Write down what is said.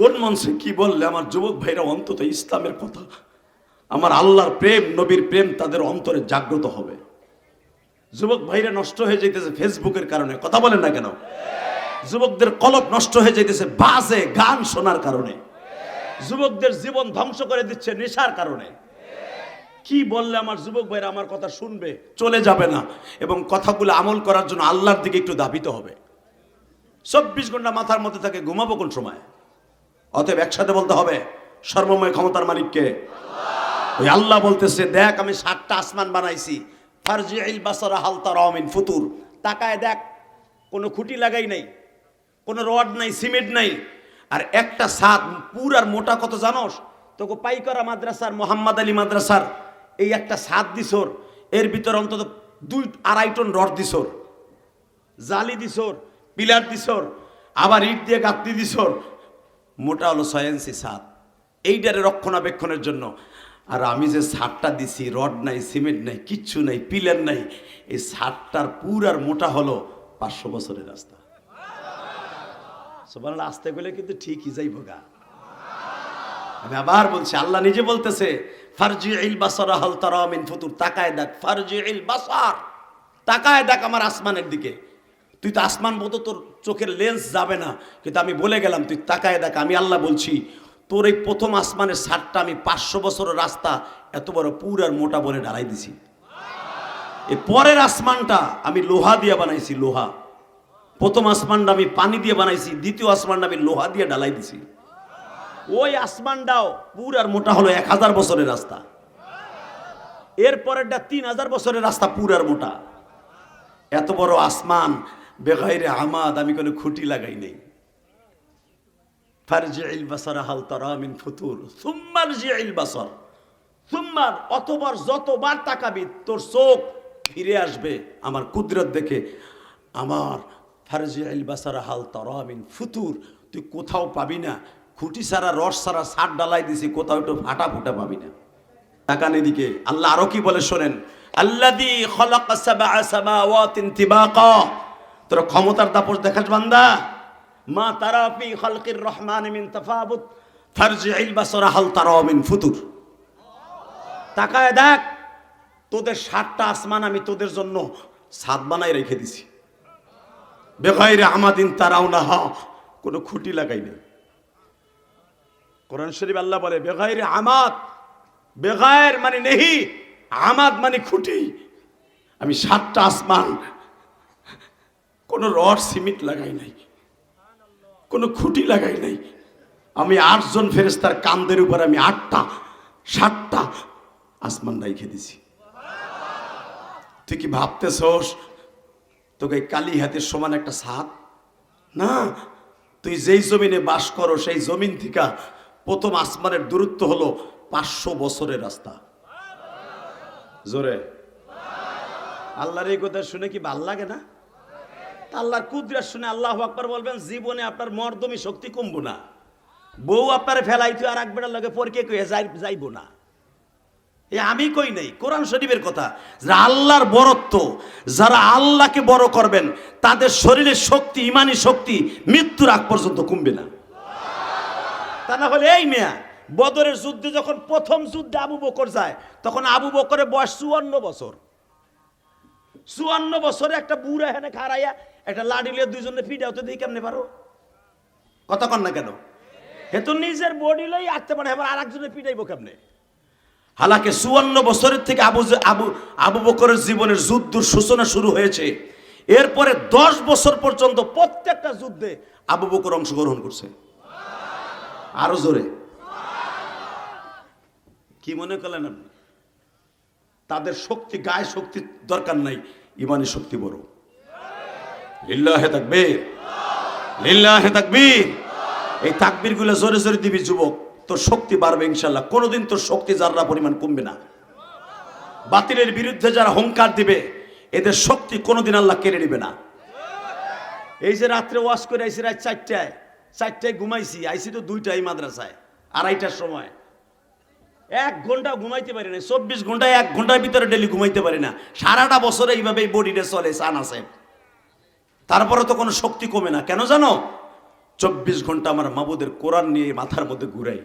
কোন মঞ্চে কি বললে আমার যুবক ভাইরা অন্তত ইসলামের কথা? আমার আল্লাহর প্রেম, নবীর প্রেম তাদের অন্তরে জাগ্রত হবে। যুবক ভাইরা নষ্ট হয়ে যাইতেছে ফেসবুকের কারণে, কথা বলেন না কেন? যুবকদের কলপ নষ্ট হয়ে যাইতেছে বাজে গান শোনার কারণে। যুবকদের জীবন ধ্বংস করে দিচ্ছে নেশার কারণে। কি বললে আমার যুবক ভাইরা আমার কথা শুনবে, চলে যাবে না এবং কথাগুলো আমল করার জন্য আল্লাহর দিকে একটু দাবিত হবে। চব্বিশ ঘণ্টা মাথার মধ্যে থাকে, ঘুমাবো কোন সময়? অতএব একসাথে বলতে হবে, সর্বময় ক্ষমতার মালিককে। ওই আল্লাহ বলতেছে, দেখ আমি সাতটা আসমান বানাইছি। বাসারা ফুতুর। তাকায় দেখ, কোনো খুঁটি লাগাই নাই, কোনো রড নাই, সিমেন্ট নাই। আর একটা সাত পুর আর মোটা কত জানোস? তোকে পাইকরা মাদ্রাসার, মোহাম্মদ আলী মাদ্রাসার, এই একটা সাত দিছর এর ভিতর অন্তত দুই, আড়াই টন রড দিছর জালি দিছর পিলার দিছর আবার ইট দিয়ে গাঁথনি দিছর মোটা হলো ছয় সাত এইটারে রক্ষণাবেক্ষণের জন্য। আর আমি যে সারটা দিছি, রড নাই, সিমেন্ট নাই, কিচ্ছু নাই, পিলার নাই, এই সারটার পুরার মোটা হলো পাঁচশো বছরের রাস্তা। সবার আসতে গেলে কিন্তু ঠিকই যাইব গা। আমি আবার বলছি, আল্লাহ নিজে বলতেছে, ফারজি ইল বাসার, হাল তারা ফুতুর, তাকায় দেখ, ফারজি ইল বাসার, তাকায় দেখ আমার আসমানের দিকে। তুই তো আসমান মতো তোর চোখের লেন্স যাবে না। কিন্তু আমি বলে গেলাম, তুই তাকায় দেখ, আমি আল্লাহ বলছি, তোর এই প্রথম আসমানের সারটা আমি পাঁচশো বছরের রাস্তা এত বড় পুর আর মোটা বলে ঢালাই দিছি। এই পরের আসমানটা আমি লোহা দিয়ে বানাইছি, লোহা। প্রথম আসমানটা আমি পানি দিয়ে বানাইছি, দ্বিতীয় আসমানটা আমি লোহা দিয়ে ঢালাই দিছি। ওই আসমানটাও পুর আর মোটা হলো এক হাজার বছরের রাস্তা। এর পরেরটা তিন হাজার বছরের রাস্তা পুর আর মোটা। এত বড় আসমান বেগাইরে আমাদ আমি কোনো খুঁটি লাগাই নেই। হাল যতবার তাকাবি ফিরে আসবে দেখে। আমার হাল তুই কোথাও পাবি না। খুঁটি সারা রস সারা সার ডালাই দিছি, কোথাও একটু ফাটা ফুটা পাবি না। তাকান এদিকে, আল্লাহ আরও কি বলে শোনেন? আল্লাদি তোর ক্ষমতার তাপস দেখাস বান্দা। মা তারা ফি খালকির রহমান মিন তাফাবুত ফারজিল বাসরা হাল তারা মিন ফুতুর। তাকায় দেখ, তোদের সাতটা আসমান আমি তোদের জন্য সাত বানাই রেখে দিছি। বেগাইরে আমাদিন তারাও না হা, কোনো খুঁটি লাগাই নেই। কোরআন শরীফ আল্লাহ বলে, বেগাইরে আমাদ বেগায়ের মানে নেহি, আমাদ মানে খুঁটি। আমি সাতটা আসমান কোনো রড, সিমেন্ট লাগাই নাই, কোনো খুঁটি লাগাই নাই। আমি আটজন ফেরেস্তার কান্দের উপর আমি আটটা, সাতটা আসমান রাইখে দিছি। তুই কি ভাবতেছস? তোকে কালী হাতের সমান একটা সাত না, তুই যেই জমিনে বাস করো, সেই জমিন থেকে প্রথম আসমানের দূরত্ব হলো পাঁচশো বছরের রাস্তা। জোরে। আল্লাহর এই কথা শুনে কি ভালো লাগে না? আল্লাহর কুদরাত শুনে আল্লাহ আকবার বলবেন, জীবনে আপনার মর্দমি শক্তি কমবো না। বউ আপনার ফেলাইতে আর এক বেড়ার লগে পরকে যাই যাইবো না। এ আমি কই নাই, কোরআন শরীফের কথা। যারা আল্লাহর বরত্ব, যারা আল্লাহকে বড় করবেন, তাদের শরীরের শক্তি, ইমানি শক্তি মৃত্যুর আগ পর্যন্ত কমবে না। তা না হলে এই মেয়া, বদরের যুদ্ধে যখন প্রথম যুদ্ধে আবু বকর যায়, তখন আবু বকরের বয়স চুয়ান্ন বছর। চুয়ান্ন বছরে একটা বুড়া হেনে খারাইয়া একটা লাঠি লিয়ে দুইজনে ফিডাও তো দিই কেমনে পারো? কথা কন না কেন? হে তো নিজের বডি লই আটতে পারে এবার আর একজনের পিটাইবো কেমনে? হালাকে চুয়ান্ন বছরের থেকে আবু আবু আবু বকরের জীবনের যুদ্ধর সূচনা শুরু হয়েছে। এরপরে দশ বছর পর্যন্ত প্রত্যেকটা যুদ্ধে আবু বকর অংশগ্রহণ করছে। আরও জোরে। কি মনে করলেন আপনি? তাদের শক্তি গায়ে শক্তির দরকার নাই ইমানি শক্তি বড়। লিল্লাহে থাকবে লিল্লাহে থাকবি এই তাকবিরগুলো জোরে জোরে দিবি যুবক, তোর শক্তি বাড়বে ইনশাল্লাহ। কোনোদিন তোর শক্তি যারা পরিমাণ কমবে না। বাতিলের বিরুদ্ধে যারা হংকার দিবে, এদের শক্তি কোনোদিন আল্লাহ কেড়ে নিবে না। এই যে রাত্রে ওয়াশ করে আইসি রাত চারটায় চারটায় ঘুমাইছি, আইসি তো দুইটাই মাদ্রাসায়, আড়াইটার সময়। এক ঘণ্টা ঘুমাইতে পারি না চব্বিশ ঘন্টায় এক ঘণ্টার ভিতরে ডেলি ঘুমাইতে পারি না। সারাটা বছরে এইভাবে এই বডিটা চলে, সান আছে। তারপরে তো কোনো শক্তি কমে না। কেন জানো? চব্বিশ ঘণ্টা আমার মাবুদের কোরআন নিয়ে মাথার মধ্যে ঘুরাই।